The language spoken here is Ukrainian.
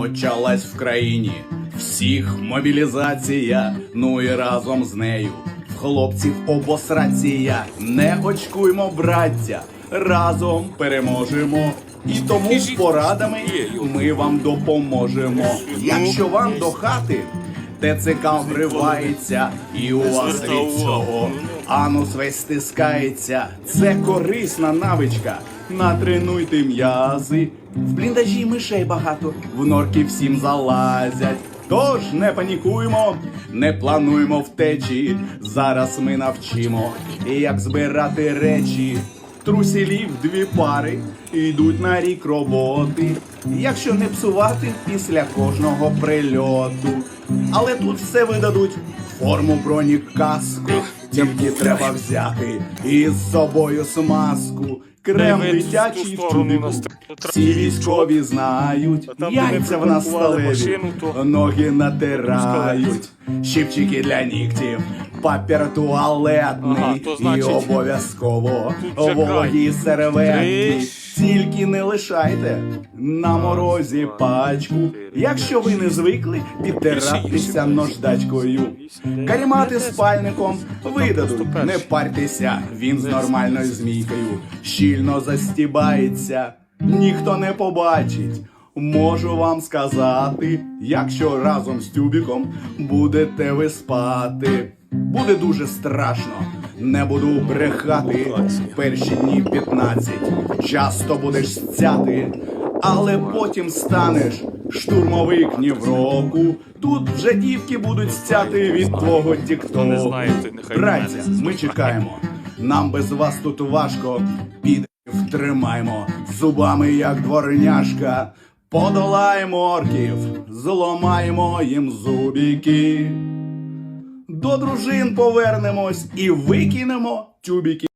Почалась в країні всіх мобілізація, ну і разом з нею в хлопців обосрація. Не очкуймо, браття, разом переможемо. І тому з порадами ми вам допоможемо. Якщо вам до хати ТЦК вривається, і у вас від цього анус весь стискається. Це корисна навичка. Натренуйте м'язи. В бліндажі мишей багато, в норки всім залазять. Тож не панікуємо, не плануємо втечі. Зараз ми навчимо, як збирати речі. Трусілів дві пари йдуть на рік роботи. Якщо не псувати після кожного прильоту. Але тут все видадуть форму бронік каску. Тільки треба взяти із собою смазку. Крем в дитячий ту сторону чубіку. нас- Всі військові знають, дивиться там, де ми в нас машину, то- ноги натирають, щипчики для нігтів, папір туалетний. Ага, то значить, і обов'язково тут вологі серветки. Три. Тільки не лишайте на морозі пачку. Якщо ви не звикли підтиратися нождачкою. Карімати спальником видадуть, не парьтеся, він з нормальною змійкою щільно застібається, ніхто не побачить. Можу вам сказати, якщо разом з тюбіком будете ви спати. Буде дуже страшно, не буду брехати. Перші дні 15 часто будеш стяти, але потім станеш штурмовик ні в року. Тут вже дівки будуть стяти від твого тіктоку. Браття, ми чекаємо. Нам без вас тут важко. Піде втримаймо зубами, як дворняшка. Подолаємо орків, зломаємо їм зубіки. До дружин повернемось і викинемо тюбіки.